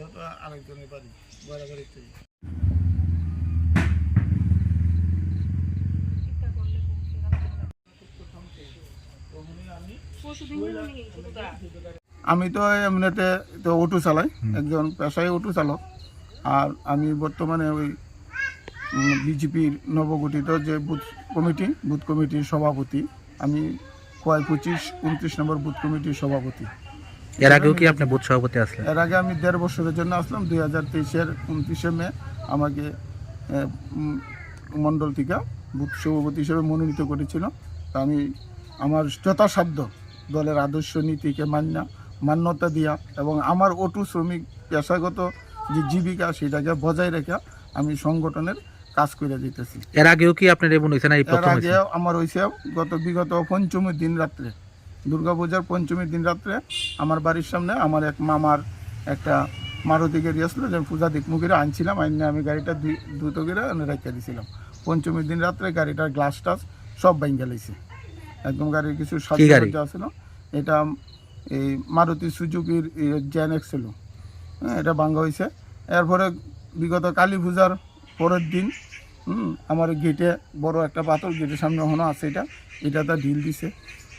যত আরেকজনের বাড়ি আমি তো এমনিতে তো অটো চালাই একজন পেশায় অটো চালক। আর আমি বর্তমানে ওই বিজেপির নবগঠিত যে বুথ কমিটি বুথ কমিটির সভাপতি আমি কয় পঁচিশ উনত্রিশ নম্বর বুথ কমিটির সভাপতি। এর আগেও কি আপনি বুথ সভাপতি আসলেন? এর আগে আমি দেড় বছরের জন্য আসলাম দুই হাজার তেইশের উনত্রিশে মে আমাকে মণ্ডল থেকে বুথ সভাপতি হিসেবে মনোনীত করেছিল। তা আমি আমার যথাসাধ্য দলের আদর্শ নীতিকে মান্য মান্যতা দিয়া এবং আমার অটু শ্রমিক পেশাগত যে জীবিকা সেটাকে বজায় রেখে আমি সংগঠনের কাজ করে দিতেছি এর আগেও কি আপনার এমন হয়েছে না এর আগে আমার হয়েছে গত বিগত পঞ্চমীর দিন রাত্রে দুর্গাপূজার পঞ্চমীর দিন রাত্রে আমার বাড়ির সামনে আমার এক মামার একটা মারুতি গাড়ি আসলো যে পূজা দিকমুখীরা আনছিলাম আইনে আমি গাড়িটা দ্রুত করে রেখে দিয়েছিলাম পঞ্চমীর দিন রাত্রে গাড়িটার গ্লাস টাস সব ভাঙ্গে লাইছে একদম গাড়ির কিছু? সাজসজ্জা ছিল। এটা এই মারুতি সুজুকির জ্যান এক্সেল হ্যাঁ এটা ভাঙ্গা হয়েছে। এরপরে বিগত কালী পূজার পরের দিন হুম আমার গেটে বড় একটা পাথর গেটের সামনে হনো আছে এটা। এটাতে ঢিল দিছে।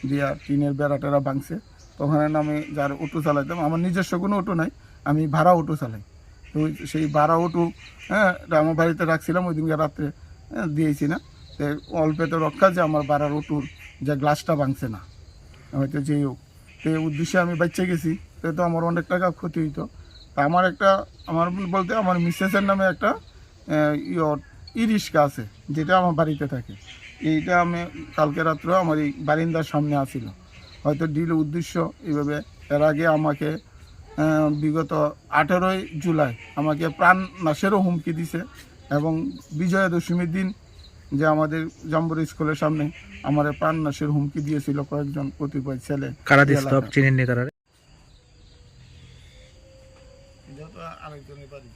দিয়া টিনের বেড়া টেরা ভাঙছে তখন আমি যার অটো চালাইতাম আমার নিজস্ব কোনো অটো নাই আমি ভাড়া অটো চালাই। তো সেই ভাড়া অটো হ্যাঁ আমার বাড়িতে রাখছিলাম ওই দিনকে রাত্রে হ্যাঁ, দিয়েছি না। তো অল্পেতে রক্ষা যে আমার ভাড়ার অটোর যে গ্লাসটা ভাঙছে না হয়তো যেই হোক। তো উদ্দেশ্যে আমি বাচ্চা গেছি তো তো আমার অনেক টাকা ক্ষতি হইতো। তা আমার একটা আমার বলতে আমার মিসেসের নামে একটা ইয়ে ই রিক্সা আছে যেটা আমার বাড়িতে থাকে। এইটা আমি কালকে রাত্রে আমার এই বারিন্দার সামনে আসিল। হয়তো ডিল উদ্দেশ্য এইভাবে এর আগে আমাকে বিগত আঠেরোই জুলাই আমাকে প্রাণ নাশেরও হুমকি দিছে এবং বিজয়া দশমীর দিন যে আমাদের জম্বর স্কুলের সামনে আমার প্রাণ নাশের হুমকি দিয়েছিল কয়েকজন কতিপয় ছেলে। আরেকজনের বাড়ি